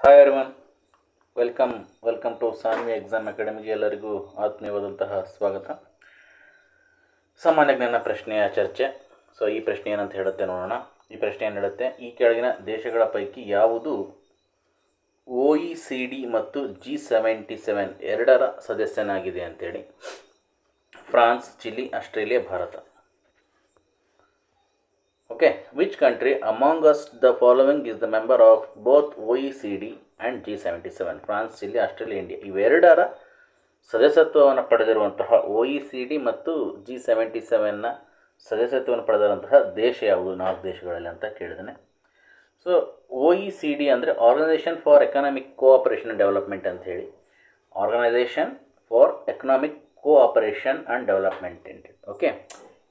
Hi everyone welcome welcome to Sanvi exam ಅಕಾಡೆಮಿಗೆ ಎಲ್ಲರಿಗೂ ಆತ್ಮೀಯವಾದಂತಹ ಸ್ವಾಗತ. ಸಾಮಾನ್ಯ ಜ್ಞಾನ ಪ್ರಶ್ನೆಯ ಚರ್ಚೆ. ಸೊ ಈ ಪ್ರಶ್ನೆ ಏನಂತ ಹೇಳುತ್ತೆ ನೋಡೋಣ. ಈ ಪ್ರಶ್ನೆ ಏನು ಹೇಳುತ್ತೆ? ಈ ಕೆಳಗಿನ ದೇಶಗಳ ಪೈಕಿ ಯಾವುದು ಒ ಇ ಸಿ ಡಿ ಮತ್ತು ಜಿ ಸೆವೆಂಟಿ ಸೆವೆನ್ ಎರಡರ ಸದಸ್ಯನಾಗಿದೆ ಅಂತೇಳಿ. ಫ್ರಾನ್ಸ್, ಚಿಲಿ, ಆಸ್ಟ್ರೇಲಿಯಾ, ಭಾರತ. Okay, which country among us the following is the member of both OECD and G77? France Chile Australia India ಇವೆರಡರ ಸದಸ್ಯತ್ವವನ್ನು ಪಡೆದಿರುವಂತಹ ಒ ಇ ಸಿ ಡಿ ಮತ್ತು G seventy ಸೆವೆನ್ನ ಸದಸ್ಯತ್ವವನ್ನು ಪಡೆದಿರುವಂತಹ ದೇಶ ಯಾವುದು? ನಾಲ್ಕು ದೇಶಗಳಲ್ಲಿ ಅಂತ ಕೇಳಿದ್ದಾನೆ. So O E C D ಅಂದರೆ organisation for economic cooperation and development ಅಂತ ಹೇಳಿ. Organisation for economic cooperation and development ಅಂತ ಓಕೆ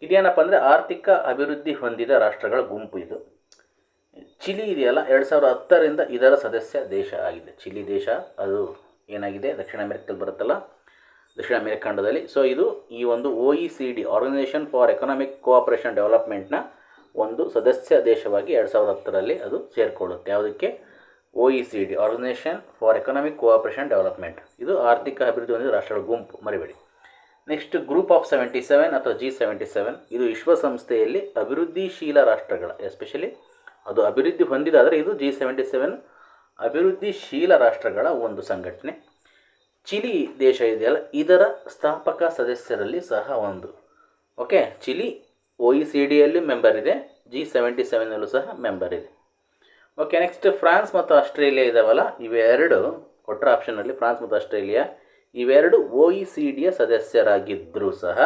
ಇದೇನಪ್ಪ ಅಂದರೆ ಆರ್ಥಿಕ ಅಭಿವೃದ್ಧಿ ಹೊಂದಿದ ರಾಷ್ಟ್ರಗಳ ಗುಂಪು ಇದು. ಚಿಲಿ ಇದೆಯಲ್ಲ, ಎರಡು ಸಾವಿರದ ಹತ್ತರಿಂದ ಇದರ ಸದಸ್ಯ ದೇಶ ಆಗಿದೆ. ಚಿಲಿ ದೇಶ, ಅದು ಏನಾಗಿದೆ? ದಕ್ಷಿಣ ಅಮೆರಿಕದಲ್ಲಿ ಬರುತ್ತಲ್ಲ? ದಕ್ಷಿಣ ಅಮೆರಿಕ ಖಂಡದಲ್ಲಿ. ಸೊ ಇದು ಈ ಒಂದು O E C D organisation for economic cooperation ಡೆವಲಪ್ಮೆಂಟ್ನ ಒಂದು ಸದಸ್ಯ ದೇಶವಾಗಿ ಎರಡು ಸಾವಿರದ ಹತ್ತರಲ್ಲಿ ಅದು ಸೇರಿಕೊಳ್ಳುತ್ತೆ. ಯಾವುದಕ್ಕೆ? O E C D organisation for economic cooperation development ಇದು ಆರ್ಥಿಕ ಅಭಿವೃದ್ಧಿ ಹೊಂದಿದ ರಾಷ್ಟ್ರಗಳ ಗುಂಪು. ಮರಿಬೇಡಿ. Next group of seventy seven ಅಥವಾ ಜಿ ಸೆವೆಂಟಿ ಸೆವೆನ್, ಇದು ವಿಶ್ವಸಂಸ್ಥೆಯಲ್ಲಿ ಅಭಿವೃದ್ಧಿಶೀಲ ರಾಷ್ಟ್ರಗಳ, ಎಸ್ಪೆಷಲಿ ಅದು ಅಭಿವೃದ್ಧಿ ಹೊಂದಿದಾದರೆ ಇದು ಜಿ ಸೆವೆಂಟಿ ಸೆವೆನ್ ಅಭಿವೃದ್ಧಿಶೀಲ ರಾಷ್ಟ್ರಗಳ ಒಂದು ಸಂಘಟನೆ. ಚಿಲಿ ದೇಶ ಇದೆಯಲ್ಲ, ಇದರ ಸ್ಥಾಪಕ ಸದಸ್ಯರಲ್ಲಿ ಸಹ ಒಂದು. Okay, Chile O E C ಡಿಯಲ್ಲಿ member ಇದೆ, ಜಿ ಸೆವೆಂಟಿ ಸೆವೆನಲ್ಲೂ ಸಹ ಮೆಂಬರ್ ಇದೆ. ಓಕೆ, ನೆಕ್ಸ್ಟ್ ಫ್ರಾನ್ಸ್ ಮತ್ತು ಆಸ್ಟ್ರೇಲಿಯಾ ಇದಾವಲ್ಲ, ಇವೆರಡು ಕೊಟ್ಟರ ಆಪ್ಷನಲ್ಲಿ ಫ್ರಾನ್ಸ್ ಮತ್ತು ಆಸ್ಟ್ರೇಲಿಯಾ ಇವೆರಡು ಒ ಇ ಸಿ ಡಿಯ ಸದಸ್ಯರಾಗಿದ್ದರೂ ಸಹ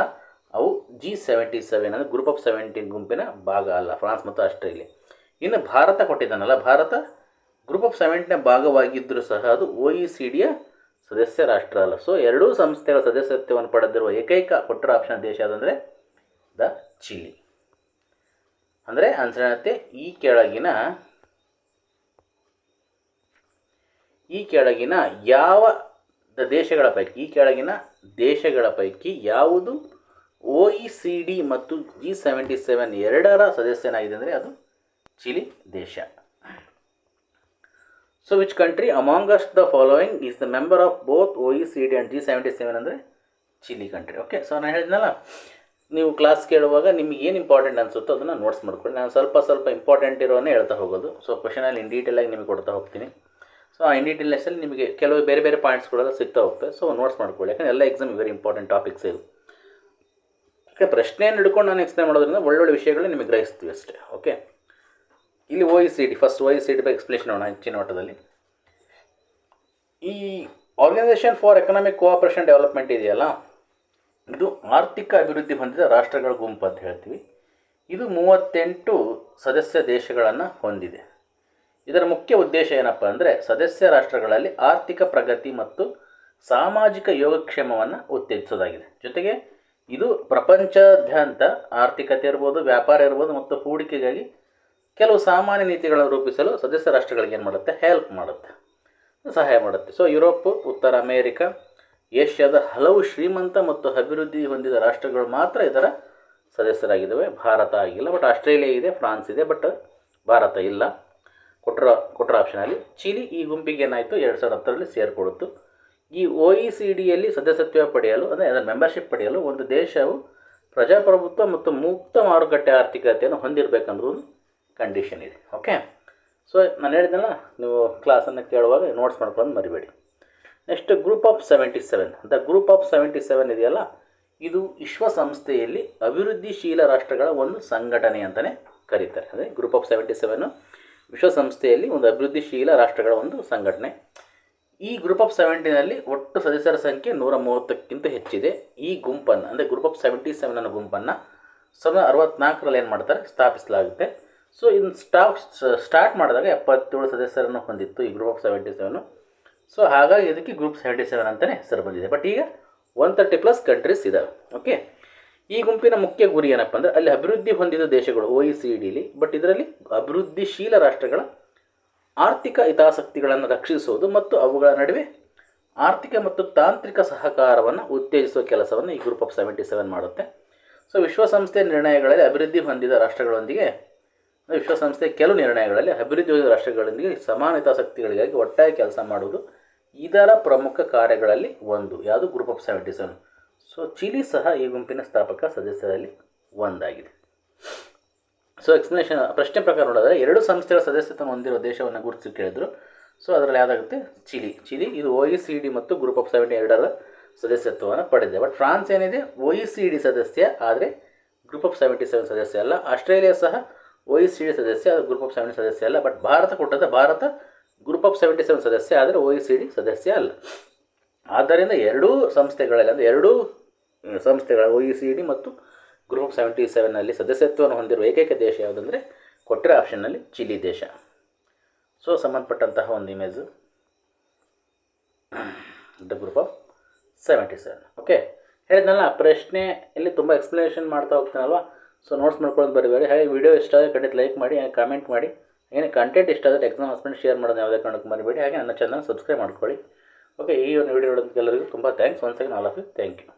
ಅವು ಜಿ ಸೆವೆಂಟಿ ಸೆವೆನ್ ಅಂದರೆ ಗ್ರೂಪ್ ಆಫ್ ಸೆವೆಂಟೀನ್ ಗುಂಪಿನ ಭಾಗ ಅಲ್ಲ, ಫ್ರಾನ್ಸ್ ಮತ್ತು ಆಸ್ಟ್ರೇಲಿಯಾ. ಇನ್ನು ಭಾರತ ಕೊಟ್ಟಿದ್ದಾನಲ್ಲ, ಭಾರತ ಗ್ರೂಪ್ ಆಫ್ ಸೆವೆಂಟಿನ ಭಾಗವಾಗಿದ್ದರೂ ಸಹ ಅದು ಒ ಇ ಸಿ ಡಿಯ ಸದಸ್ಯ ರಾಷ್ಟ್ರ ಅಲ್ಲ. ಸೊ ಎರಡೂ ಸಂಸ್ಥೆಗಳ ಸದಸ್ಯತ್ವವನ್ನು ಪಡೆದಿರುವ ಏಕೈಕ ಕೊಟ್ಟರು ಆಪ್ಷನ್ ದೇಶ ಅದಂದರೆ ದ ಚಿಲಿ. ಅಂದರೆ ಆನ್ಸರ್ ಈ ಕೆಳಗಿನ ಈ ಕೆಳಗಿನ ಯಾವ ದೇಶಗಳ ಪೈಕಿ, ಈ ಕೆಳಗಿನ ದೇಶಗಳ ಪೈಕಿ ಯಾವುದು? ಒ ಇ ಸಿ ಡಿ ಮತ್ತು ಜಿ ಸೆವೆಂಟಿ ಸೆವೆನ್ ಎರಡರ ಸದಸ್ಯನಾಗಿದೆ ಅಂದರೆ ಅದು ಚಿಲಿ ದೇಶ. So which country amongst the following is the member of both O E C D and G seventy seven ಅಂದರೆ ಚಿಲಿ ಕಂಟ್ರಿ ಓಕೆ ಸೊ ನಾನು ಹೇಳಿದ್ನಲ್ಲ, ನೀವು ಕ್ಲಾಸ್ ಕೇಳುವಾಗ ನಿಮಗೆ ಏನು ಇಂಪಾರ್ಟೆಂಟ್ ಅನಿಸುತ್ತೋ ಅದನ್ನು ನೋಟ್ಸ್ ಮಾಡ್ಕೊಳ್ಳಿ. ನಾನು ಸ್ವಲ್ಪ ಸ್ವಲ್ಪ ಇಂಪಾರ್ಟೆಂಟ್ ಇರೋನೇ ಹೇಳ್ತಾ ಹೋಗೋದು. ಸೊ ಕ್ವಶನಲ್ಲಿ ಇನ್ ಡೀಟೇಲಾಗಿ ನಿಮಗೆ ಕೊಡ್ತಾ ಹೋಗ್ತೀನಿ. ಸೊ ಆ ಇನ್ ಡೀಟೇಲ್ನೆಸ್ಸಲ್ಲಿ ನಿಮಗೆ ಕೆಲವು ಬೇರೆ ಬೇರೆ ಪಾಯಿಂಟ್ಸ್ಗಳೆಲ್ಲ ಸಿಗ್ತಾ ಹೋಗ್ತವೆ ಸೊ ನೋಟ್ಸ್ ಮಾಡ್ಕೊಳ್ಳಿ. ಯಾಕಂದರೆ ಎಲ್ಲ ಎಕ್ಸಾಮ್ ವೆರಿ ಇಂಪಾರ್ಟೆಂಟ್ ಟಾಪಿಕ್ಸ್ ಇದು. ಯಾಕೆ ಪ್ರಶ್ನೆಯನ್ನು ಹಿಡ್ಕೊಂಡು ನಾನು ಎಕ್ಸ್ಪ್ಲೈನ್ ಮಾಡೋದ್ರಿಂದ ಒಳ್ಳೊಳ್ಳೆ ವಿಷಯಗಳು ನಿಮಗೆ ಗ್ರಹಿಸ್ತೀವಿ ಅಷ್ಟೇ. ಓಕೆ ಇಲ್ಲಿ O E C D first O E C D ಬಗ್ಗೆ ಎಕ್ಸ್ಪ್ಲೇಷನ್ ಮಾಡೋಣ ಹೆಚ್ಚಿನ ಮಟ್ಟದಲ್ಲಿ. ಈ organisation for economic cooperation development ಇದೆಯಲ್ಲ? ಇದು ಆರ್ಥಿಕ ಅಭಿವೃದ್ಧಿ ಹೊಂದಿದ ರಾಷ್ಟ್ರಗಳ ಗುಂಪು ಅಂತ ಹೇಳ್ತೀವಿ. ಇದು ಮೂವತ್ತೆಂಟು ಸದಸ್ಯ ದೇಶಗಳನ್ನು ಹೊಂದಿದೆ. ಇದರ ಮುಖ್ಯ ಉದ್ದೇಶ ಏನಪ್ಪ ಅಂದರೆ ಸದಸ್ಯ ರಾಷ್ಟ್ರಗಳಲ್ಲಿ ಆರ್ಥಿಕ ಪ್ರಗತಿ ಮತ್ತು ಸಾಮಾಜಿಕ ಯೋಗಕ್ಷೇಮವನ್ನು ಉತ್ತೇಜಿಸೋದಾಗಿದೆ. ಜೊತೆಗೆ ಇದು ಪ್ರಪಂಚಾದ್ಯಂತ ಆರ್ಥಿಕತೆ ಇರ್ಬೋದು, ವ್ಯಾಪಾರ ಇರ್ಬೋದು ಮತ್ತು ಹೂಡಿಕೆಗಾಗಿ ಕೆಲವು ಸಾಮಾನ್ಯ ನೀತಿಗಳನ್ನು ರೂಪಿಸಲು ಸದಸ್ಯ ರಾಷ್ಟ್ರಗಳಿಗೆ ಏನು ಮಾಡುತ್ತೆ? ಹೆಲ್ಪ್ ಮಾಡುತ್ತೆ. ಸಹಾಯ ಮಾಡುತ್ತೆ. ಸೊ ಯುರೋಪ್ ಉತ್ತರ ಅಮೇರಿಕ, ಏಷ್ಯಾದ ಹಲವು ಶ್ರೀಮಂತ ಮತ್ತು ಅಭಿವೃದ್ಧಿ ಹೊಂದಿದ ರಾಷ್ಟ್ರಗಳು ಮಾತ್ರ ಇದರ ಸದಸ್ಯರಾಗಿದ್ದಾವೆ. ಭಾರತ ಆಗಿಲ್ಲ ಬಟ್ ಆಸ್ಟ್ರೇಲಿಯಾ ಇದೆ, ಫ್ರಾನ್ಸ್ ಇದೆ ಬಟ್ ಭಾರತ ಇಲ್ಲ. ಕೊಟ್ಟರ ಕೊಟ್ಟರ ಆಪ್ಷನಲ್ಲಿ ಚಿಲಿ ಈ ಗುಂಪಿಗೆ ಏನಾಯಿತು? ಎರಡು ಸಾವಿರದ ಹತ್ತರಲ್ಲಿ ಸೇರಿಕೊಳ್ಳುತ್ತು ಈ ಒ ಇ ಸಿ ಡಿಯಲ್ಲಿ ಸದಸ್ಯತ್ವ ಪಡೆಯಲು, ಅಂದರೆ ಅದರ ಮೆಂಬರ್ಶಿಪ್ ಪಡೆಯಲು ಒಂದು ದೇಶವು ಪ್ರಜಾಪ್ರಭುತ್ವ ಮತ್ತು ಮುಕ್ತ ಮಾರುಕಟ್ಟೆ ಆರ್ಥಿಕತೆಯನ್ನು ಹೊಂದಿರಬೇಕನ್ನೋದು ಒಂದು ಕಂಡೀಷನ್ ಇದೆ. ಓಕೆ ಸೊ ನಾನು ಹೇಳಿದ್ನಲ್ಲ, ನೀವು ಕ್ಲಾಸನ್ನು ಕೇಳುವಾಗ ನೋಟ್ಸ್ ಮಾಡ್ಕೊಂಡು ಮರಿಬೇಡಿ. Next group of seventy seven the group of seventy seven ಇದೆಯಲ್ಲ? ಇದು ವಿಶ್ವಸಂಸ್ಥೆಯಲ್ಲಿ ಅಭಿವೃದ್ಧಿಶೀಲ ರಾಷ್ಟ್ರಗಳ ಒಂದು ಸಂಘಟನೆ ಅಂತಲೇ ಕರೀತಾರೆ. ಅಂದರೆ ಗ್ರೂಪ್ ಆಫ್ ಸೆವೆಂಟಿ ಸೆವೆನ್ನು ವಿಶ್ವಸಂಸ್ಥೆಯಲ್ಲಿ ಒಂದು ಅಭಿವೃದ್ಧಿಶೀಲ ರಾಷ್ಟ್ರಗಳ ಒಂದು ಸಂಘಟನೆ. ಈ ಗ್ರೂಪ್ ಆಫ್ ಸೆವೆಂಟಿನಲ್ಲಿ ಒಟ್ಟು ಸದಸ್ಯರ ಸಂಖ್ಯೆ ನೂರ ಮೂವತ್ತಕ್ಕಿಂತ ಹೆಚ್ಚಿದೆ. ಈ ಗುಂಪನ್ನು, ಅಂದರೆ ಗ್ರೂಪ್ ಆಫ್ ಸೆವೆಂಟಿ ಸೆವೆನ್ ಅನ್ನೋ ಗುಂಪನ್ನು ಸಾವಿರದ ಅರವತ್ನಾಲ್ಕರಲ್ಲಿ ಏನು ಮಾಡ್ತಾರೆ? ಸ್ಥಾಪಿಸಲಾಗುತ್ತೆ. ಸೊ ಇದನ್ನು ಸ್ಟಾಪ್ ಸ್ಟಾರ್ಟ್ ಮಾಡಿದಾಗ ಎಪ್ಪತ್ತೇಳು ಸದಸ್ಯರನ್ನು ಹೊಂದಿತ್ತು ಈ group of seventy seven so ಹಾಗಾಗಿ ಇದಕ್ಕೆ ಗ್ರೂಪ್ ಸೆವೆಂಟಿ ಸೆವೆನ್ ಅಂತಲೇ ಹೆಸರು ಬಂದಿದೆ. ಬಟ್ ಈಗ ಒನ್ ತರ್ಟಿ ಪ್ಲಸ್ ಕಂಟ್ರೀಸ್ ಇದ್ದಾವೆ ಓಕೆ ಈ ಗುಂಪಿನ ಮುಖ್ಯ ಗುರಿ ಏನಪ್ಪ ಅಂದರೆ ಅಲ್ಲಿ ಅಭಿವೃದ್ಧಿ ಹೊಂದಿದ ದೇಶಗಳು ಒ ಇ ಸಿ ಡಿಲಿ ಬಟ್ ಇದರಲ್ಲಿ ಅಭಿವೃದ್ಧಿಶೀಲ ರಾಷ್ಟ್ರಗಳ ಆರ್ಥಿಕ ಹಿತಾಸಕ್ತಿಗಳನ್ನು ರಕ್ಷಿಸುವುದು ಮತ್ತು ಅವುಗಳ ನಡುವೆ ಆರ್ಥಿಕ ಮತ್ತು ತಾಂತ್ರಿಕ ಸಹಕಾರವನ್ನು ಉತ್ತೇಜಿಸುವ ಕೆಲಸವನ್ನು ಈ ಗ್ರೂಪ್ ಆಫ್ ಸೆವೆಂಟಿ ಸೆವೆನ್ ಮಾಡುತ್ತೆ. ಸೊ ವಿಶ್ವಸಂಸ್ಥೆ ನಿರ್ಣಯಗಳಲ್ಲಿ ಅಭಿವೃದ್ಧಿ ಹೊಂದಿದ ರಾಷ್ಟ್ರಗಳೊಂದಿಗೆ ವಿಶ್ವಸಂಸ್ಥೆ ಕೆಲವು ನಿರ್ಣಯಗಳಲ್ಲಿ ಅಭಿವೃದ್ಧಿ ಹೊಂದಿದ ರಾಷ್ಟ್ರಗಳೊಂದಿಗೆ ಸಮಾನ ಹಿತಾಸಕ್ತಿಗಳಿಗಾಗಿ ಒಟ್ಟಾಗಿ ಕೆಲಸ ಮಾಡುವುದು ಇದರ ಪ್ರಮುಖ ಕಾರ್ಯಗಳಲ್ಲಿ ಒಂದು. ಯಾವುದು? Group of seventy seven so Chile ಸಹ ಈ ಗುಂಪಿನ ಸ್ಥಾಪಕ ಸದಸ್ಯರಲ್ಲಿ ಒಂದಾಗಿದೆ. ಸೊ ಎಕ್ಸ್ಪ್ಲನೇಷನ್ ಪ್ರಶ್ನೆ ಪ್ರಕಾರ ನೋಡಿದ್ರೆ ಎರಡು ಸಂಸ್ಥೆಗಳ ಸದಸ್ಯತ್ವ ಹೊಂದಿರುವ ದೇಶವನ್ನು ಗುರುತಿಸಿ ಕೇಳಿದ್ರು. ಸೊ ಅದರಲ್ಲಿ ಯಾವುದಾಗುತ್ತೆ? ಚಿಲಿ. ಚಿಲಿ, ಇದು ಒ ಇ ಸಿ ಡಿ ಮತ್ತು ಗ್ರೂಪ್ ಆಫ್ ಸೆವೆಂಟಿ ಎರಡರ ಸದಸ್ಯತ್ವವನ್ನು ಪಡೆದಿದೆ. ಬಟ್ ಫ್ರಾನ್ಸ್ ಏನಿದೆ? ಒ ಇ ಸಿ ಡಿ ಸದಸ್ಯ, ಆದರೆ ಗ್ರೂಪ್ ಆಫ್ ಸೆವೆಂಟಿ ಸೆವೆನ್ ಸದಸ್ಯ ಅಲ್ಲ. ಆಸ್ಟ್ರೇಲಿಯಾ ಸಹ ಒ ಇ ಸಿ ಡಿ ಸದಸ್ಯ ಅದು ಗ್ರೂಪ್ ಆಫ್ ಸೆವೆಂಟಿ ಸದಸ್ಯ ಅಲ್ಲ. But Bharat ಕೊಟ್ಟದ Bharat group of seventy seven ಸದಸ್ಯ, ಆದರೆ ಒ ಇ ಸಿ ಡಿ ಸದಸ್ಯ ಅಲ್ಲ. ಆದ್ದರಿಂದ ಎರಡೂ ಸಂಸ್ಥೆಗಳಲ್ಲಿ, ಅಂದರೆ ಎರಡೂ ಸಂಸ್ಥೆಗಳ ಒ ಇ ಸಿ ಡಿ ಮತ್ತು ಗ್ರೂಪ್ ಸೆವೆಂಟಿ ಸೆವೆನಲ್ಲಿ ಸದಸ್ಯತ್ವವನ್ನು ಹೊಂದಿರುವ ಏಕೈಕ ದೇಶ ಯಾವುದಂದರೆ ಕೊಟ್ಟಿರೋ ಆಪ್ಷನ್ನಲ್ಲಿ ಚಿಲಿ ದೇಶ. ಸೊ ಸಂಬಂಧಪಟ್ಟಂತಹ ಒಂದು image the group of seventy seven okay ಹೇಳಿದ್ನಲ್ಲ, ಪ್ರಶ್ನೆ, ಇಲ್ಲಿ ತುಂಬ ಎಕ್ಸ್ಪ್ಲನೇಷನ್ ಮಾಡ್ತಾ ಹೋಗ್ತಾನಲ್ವ? ಸೊ ನೋಟ್ಸ್ ಮಾಡ್ಕೊಳ್ಳೋದು ಬರಬೇಡಿ ಹಾಗೆ ವಿಡಿಯೋ ಇಷ್ಟ ಆದರೆ ಖಂಡಿತ ಲೈಕ್ ಮಾಡಿ ಕಾಮೆಂಟ್ ಮಾಡಿ. ಏನೇ ಕಂಟೆಂಟ್ ಇಷ್ಟ ಆದರೆ ಎಕ್ಸಾಮ್ ಹಸ್ಬೆಂಡ್ ಶೇರ್ ಮಾಡೋದು ಯಾವುದೇ ಕಾರಣಕ್ಕೆ ಮರಿಬೇಡಿ. ಹಾಗೆ ನನ್ನ ಚಾನಲ್ ಸಬ್ಸ್ಕ್ರೈಬ್ ಮಾಡ್ಕೊಳ್ಳಿ. ಓಕೆ ಈ ಒಂದು ವಿಡಿಯೋ ನೋಡೋದಕ್ಕೆ ಎಲ್ಲರಿಗೂ ತುಂಬ thanks once again all of you thank you